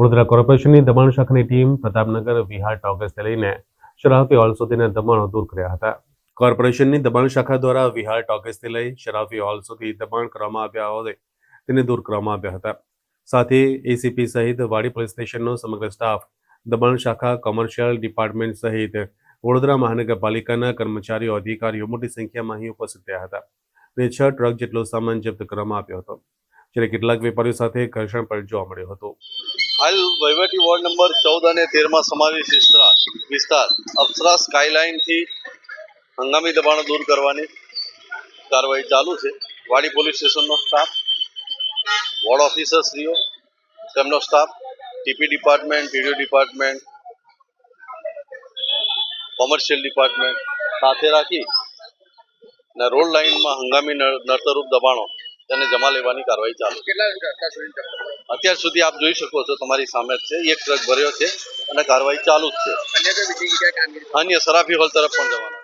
વડોદરા કોર્પોરેશનની દમણ શાખાની ટીમ પ્રતાપનગર, વિહાર ટોકીઝથી લઈને શરાફી હોલ સુધીના દબાણો દૂર કર્યા હતા. કોર્પોરેશનની દબાણ શાખા દ્વારા વિહાર ટોકીઝથી લઈ શરાફી હોલ સુધી દબાણ કરવામાં આવ્યા હોય તેને દૂર કરવામાં આવ્યા હતા. સાથે એસીપી સહિત વાડી પોલીસ સ્ટેશનનો સમગ્ર સ્ટાફ, દબાણ શાખા, કોમર્શિયલ ડિપાર્ટમેન્ટ સહિત વડોદરા મહાનગરપાલિકાના કર્મચારીઓ, અધિકારીઓ મોટી સંખ્યામાં અહીં ઉપસ્થિત રહ્યા હતા અને છ ટ્રક જેટલો સામાન જપ્ત કરવામાં આવ્યો હતો, જ્યારે કેટલાક વેપારીઓ સાથે ઘર્ષણ પણ જોવા મળ્યું હતું. હાલ વહીવટી વોર્ડ નંબર ચૌદ અને તેરમાં સમાવેશ વિસ્તાર વિસ્તાર અપ્સરા સ્કાયલાઇનથી હંગામી દબાણો દૂર કરવાની કાર્યવાહી ચાલુ છે વાડી પોલીસ સ્ટેશનનો સ્ટાફ, વોર્ડ ઓફિસરશ્રીઓ, તેમનો staff, TP department TDO department, commercial department સાથે રાખી અને રોડ લાઇનમાં હંગામી નડતરરૂપ દબાણો તેને જમા લેવાની કાર્યવાહી ચાલુ. અત્યાર સુધી આપ જોઈ શકો છો તમારી સામે જ છે. એક ટ્રક ભર્યો છે અને કાર્યવાહી ચાલુ જ છે. અન્ય સરાફી હોલ તરફ પણ જવાનું